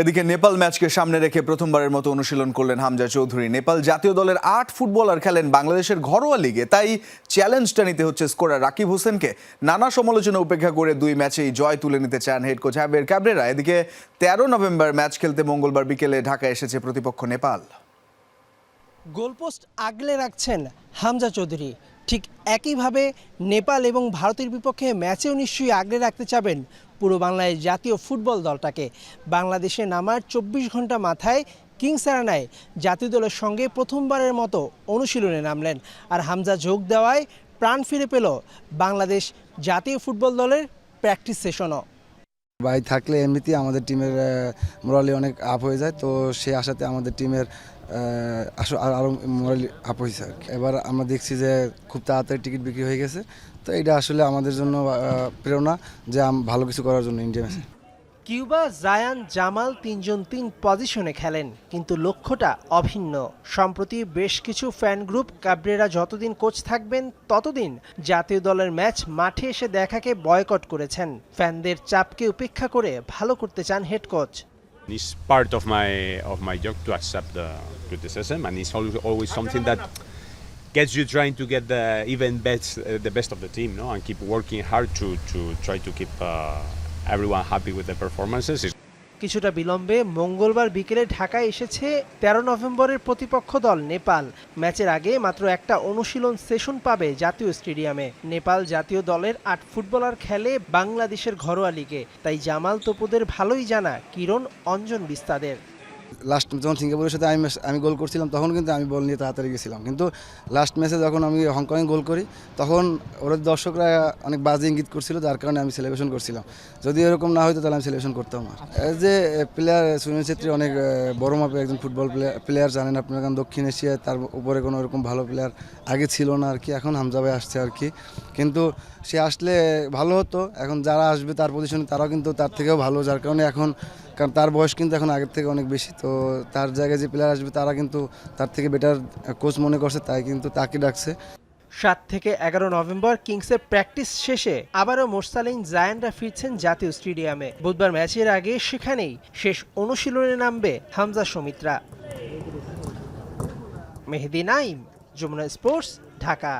এদিকে নেপাল ম্যাচকে সামনে রেখে প্রথমবারের মতো অনুশীলন করলেন হামজা চৌধুরী। নেপাল জাতীয় দলের আট ফুটবলার খেলেন বাংলাদেশের ঘরোয়া লিগে। তাই চ্যালেঞ্জটা নিতে হচ্ছে স্কোরার রাকিব হোসেনকে। নানা সমালোচনা উপেক্ষা করে দুই ম্যাচেই জয় তুলে নিতে চান হেড কোচ হ্যাবের ক্যাবরেরা। এদিকে তেরো নভেম্বর ম্যাচ খেলতে মঙ্গলবার বিকেলে ঢাকায় এসেছে প্রতিপক্ষ নেপাল। গোলপোস্ট আগলে রাখছেন হামজা চৌধুরী। ঠিক একইভাবে নেপাল এবং ভারতের বিপক্ষে ম্যাচেও নিশ্চয়ই আগলে রাখতে চাবেন পুরো বাংলায় জাতীয় ফুটবল দলটাকে। বাংলাদেশে নামার চব্বিশ ঘণ্টা মাথায় কিংস আরানায় জাতীয় দলের সঙ্গে প্রথমবারের মতো অনুশীলনে নামলেন। আর হামজা যোগ দেওয়ায় প্রাণ ফিরে পেল বাংলাদেশ জাতীয় ফুটবল দলের প্র্যাকটিস সেশনও। ভাই থাকলে এমনিতেই আমাদের টিমের মোরালি অনেক আপ হয়ে যায়, তো সেই আশাতে আমাদের টিমের আরও মোরালি আপ হয়েছে আর। এবার আমরা দেখছি যে খুব তাড়াতাড়ি টিকিট বিক্রি হয়ে গেছে। তো এটা আসলে আমাদের জন্য প্রেরণা যে ভালো কিছু করার জন্য ইন্ডিয়া ম্যাচে। কিউবা জায়ান জামাল তিনজন তিন পজিশনে খেলেন, কিন্তু লক্ষ্যটা অভিন্ন। সম্প্রতি বেশ কিছু ফ্যান গ্রুপ কাবরেরা যতদিন কোচ থাকবেন, ততদিন জাতীয় দলের ম্যাচ মাঠে এসে দেখাকে বয়কট করেছেন। ফ্যানদের চাপকে উপেক্ষা করে ভালো করতে চান head coach It's part of my of my job to accept the criticism, and it's always, always something that gets you trying to get the even best uh, the best of the team, no, and keep working hard to to try to keep uh, everyone happy with the performances. কিছুটা বিলম্বে মঙ্গলবার বিকেলে ঢাকায় এসেছে তেরো নভেম্বরের প্রতিপক্ষ দল নেপাল। ম্যাচের আগে মাত্র একটা অনুশীলন সেশন পাবে জাতীয় স্টেডিয়ামে। নেপাল জাতীয় দলের আট ফুটবলার খেলে বাংলাদেশের ঘরোয়া লিগে। তাই জামাল তোপুদের ভালোই জানা কিরণ অঞ্জন বিস্তাদের। লাস্ট যখন সিঙ্গাপুরের সাথে আমি আমি গোল করছিলাম তখন কিন্তু আমি বল নিয়ে তাড়াতাড়ি গেছিলাম। কিন্তু লাস্ট ম্যাচে যখন আমি হংকংয়ে গোল করি তখন ওদের দর্শকরা অনেক বাজে ইঙ্গিত করছিল যার কারণে আমি সেলিব্রেশন করছিলাম। যদি এরকম না হতো তাহলে আমি সেলিব্রেশন করতাম না। এই যে প্লেয়ার সুনীল ছেত্রী অনেক বড় মাপের একজন ফুটবল প্লেয়ার প্লেয়ার জানেন আপনার কারণ দক্ষিণ এশিয়ায় তার উপরে কোনো এরকম ভালো প্লেয়ার আগে ছিল না আর কি এখন হামজা ভাই আসছে আর কি। কিন্তু সে আসলে ভালো হতো এখন যারা আসবে তার পজিশনে তারাও কিন্তু তার থেকেও ভালো যার কারণে এখন কারণ তার বয়স কিন্তু এখন আগের থেকে অনেক বেশি, তো তার জায়গায় যে প্লেয়ার আসবে তারা কিন্তু তার থেকে বেটার কোচ মনে করছে, তাই কিন্তু তাকে ডাকছে। সাত থেকে এগারো নভেম্বর কিংসের প্র্যাকটিস শেষে আবারও মোরসালিন জায়ানরা ফিরছেন জাতীয় স্টেডিয়ামে বুধবার ম্যাচের আগে সেখানেই শেষ অনুশীলনে নামবে হামজা সমিত্রা। মেহেদি নাইম, যমুনা স্পোর্টস ঢাকা।